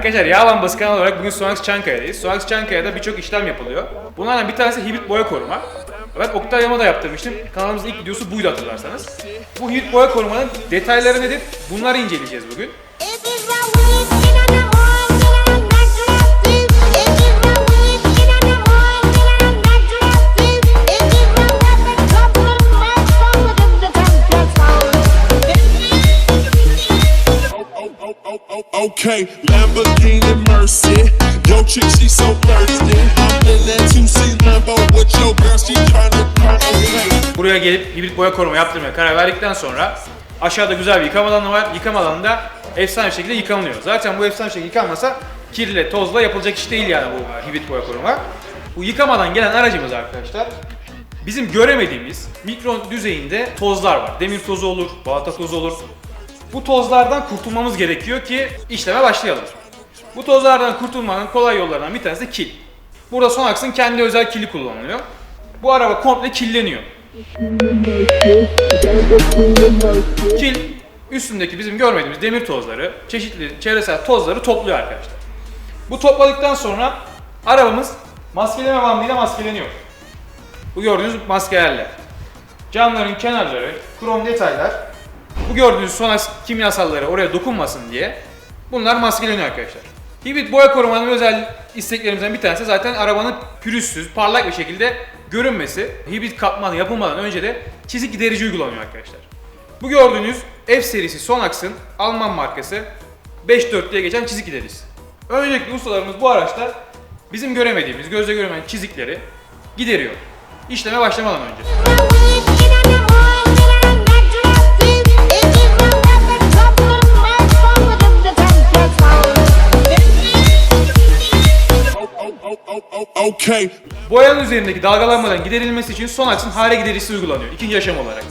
Arkadaşlar yağ lambası kanalı olarak bugün Sonax Çankaya'dayız. Sonax Çankaya'da birçok işlem yapılıyor. Bunlardan bir tanesi hibrit boya koruma. Ben Oktay Yama da yaptırmıştım. Kanalımızın ilk videosu buydu hatırlarsanız. Bu hibrit boya korumanın detayları nedir? Bunları inceleyeceğiz bugün. Okay, Lamborghini Mercy. Yo, chick, she so thirsty. I'm in that 2C Lambo with your girl, she tryna. Buraya gelip hibrit boya koruma yaptırmaya karar verdikten sonra aşağıda güzel bir yıkama alanı var. Yıkama alanında efsane şekilde yıkanılıyor. Zaten bu efsane şekilde yıkanmasa kirle, tozla yapılacak iş değil yani bu hibrit boya koruma. Bu yıkamadan gelen aracımız arkadaşlar bizim göremediğimiz mikron düzeyinde tozlar var. Demir tozu olur, balata tozu olur. Bu tozlardan kurtulmamız gerekiyor ki işleme başlayalım. Bu tozlardan kurtulmanın kolay yollarından bir tanesi kil. Burada Sonax'ın kendi özel kili kullanılıyor. Bu araba komple killeniyor. Kil üstündeki bizim görmediğimiz demir tozları, çeşitli çevresel tozları topluyor arkadaşlar. Bu topladıktan sonra arabamız maskeleme bandıyla maskeleniyor. Bu gördüğünüz maskelerle. Camların kenarları, krom detaylar, bu gördüğünüz Sonax kimyasalları oraya dokunmasın diye bunlar maskeleniyor arkadaşlar. Hibrit boya korumanın özel isteklerimizden bir tanesi zaten arabanın pürüzsüz, parlak bir şekilde görünmesi. Hibrit katmanı yapılmadan önce de çizik giderici uygulanıyor arkadaşlar. Bu gördüğünüz F serisi Sonax'ın Alman markası 5.4 diye geçen çizik gidericisi. Öncelikle ustalarımız bu araçta bizim göremediğimiz, gözle görünen çizikleri gideriyor. İşleme başlamadan önce. Okay, Boyanın üzerindeki dalgalanmadan giderilmesi için Sonax'ın hare gidericisi uygulanıyor. ikinci aşama olarak.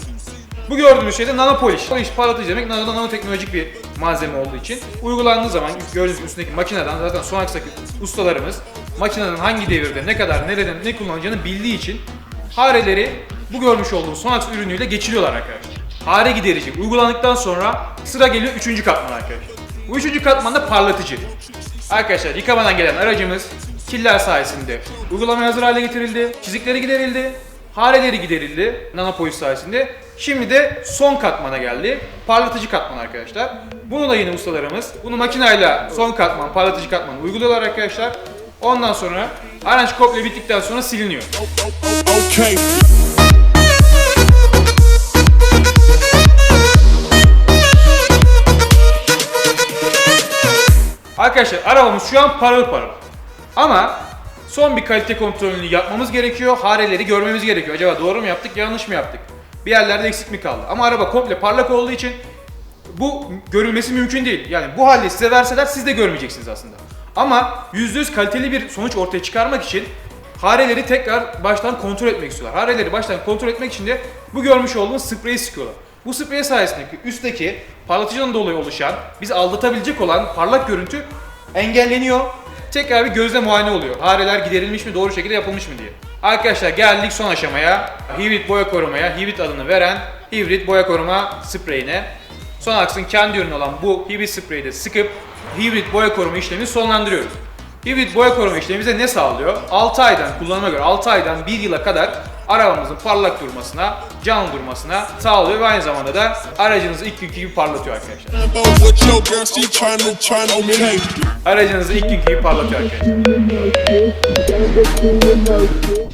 Bu gördüğümüz şey de nanopolish. Polish parlatıcı demek nano, nanoteknolojik bir malzeme olduğu için uygulandığı zaman gördüğünüz üstündeki makineden zaten Sonax'taki ustalarımız makinenin hangi devirde ne kadar nereden ne kullanacağını bildiği için hareleri bu görmüş olduğunuz Sonax ürünüyle geçiriyorlar arkadaşlar. Hare giderici uygulandıktan sonra sıra geliyor üçüncü katman arkadaşlar. Bu üçüncü katmanda parlatıcı. Arkadaşlar yıkamadan gelen aracımız killer sayesinde uygulamaya hazır hale getirildi. Çizikleri giderildi. Hareleri giderildi nanopolis sayesinde. Şimdi de son katmana geldi. Parlatıcı katman arkadaşlar. Bunu da yine ustalarımız bunu makinayla son katman, parlatıcı katmanı uyguluyorlar arkadaşlar. Ondan sonra araç komple bittikten sonra siliniyor. okay. Arkadaşlar arabamız şu an parıl parıl. Ama son bir kalite kontrolünü yapmamız gerekiyor. Hareleri görmemiz gerekiyor. Acaba doğru mu yaptık, yanlış mı yaptık? Bir yerlerde eksik mi kaldı? Ama araba komple parlak olduğu için bu görülmesi mümkün değil. Yani bu halde size verseler siz de görmeyeceksiniz aslında. Ama %100 kaliteli bir sonuç ortaya çıkarmak için hareleri tekrar baştan kontrol etmek istiyorlar. Hareleri baştan kontrol etmek için de bu görmüş olduğunuz spreyi sıkıyorlar. Bu sprey sayesinde üstteki parlatıcıdan dolayı oluşan, bizi aldatabilecek olan parlak görüntü engelleniyor. Tekrar bir gözle muayene oluyor. Hareler giderilmiş mi, doğru şekilde yapılmış mı diye. Arkadaşlar geldik son aşamaya. Hibrit boya korumaya, hibrit adını veren hibrit boya koruma spreyine. Sonax'ın kendi ürünü olan bu hibrit spreyi de sıkıp hibrit boya koruma işlemini sonlandırıyoruz. Hibrit boya koruma işlemi bize ne sağlıyor? 6 aydan kullanıma göre 6 aydan 1 yıla kadar arabamızın parlak durmasına, canlı durmasına sağlıyor ve aynı zamanda da aracınızı ilk günkü gibi parlatıyor arkadaşlar. Aracınızı ilk günkü gibi parlatıyor arkadaşlar.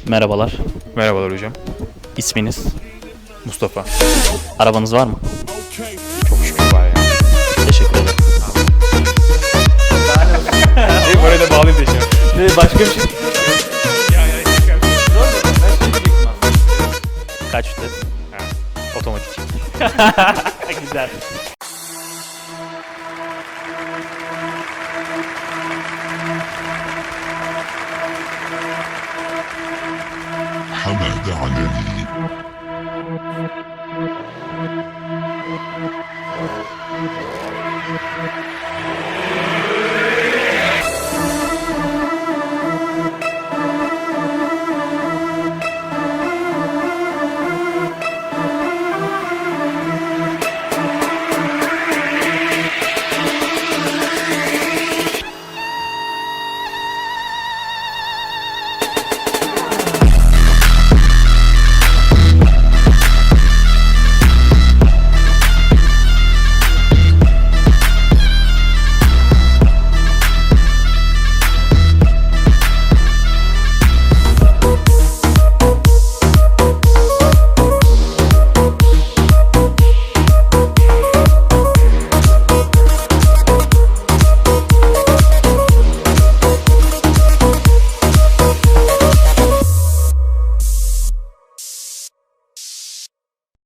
Merhabalar. Merhabalar hocam. İsminiz? Mustafa. Arabanız var mı? Çok şükür var ya. Teşekkür ederim. Hep oraya da bağlayayım da işte. başka bir şey. Kaç vites? Otomatik. Güzel. حمد علوي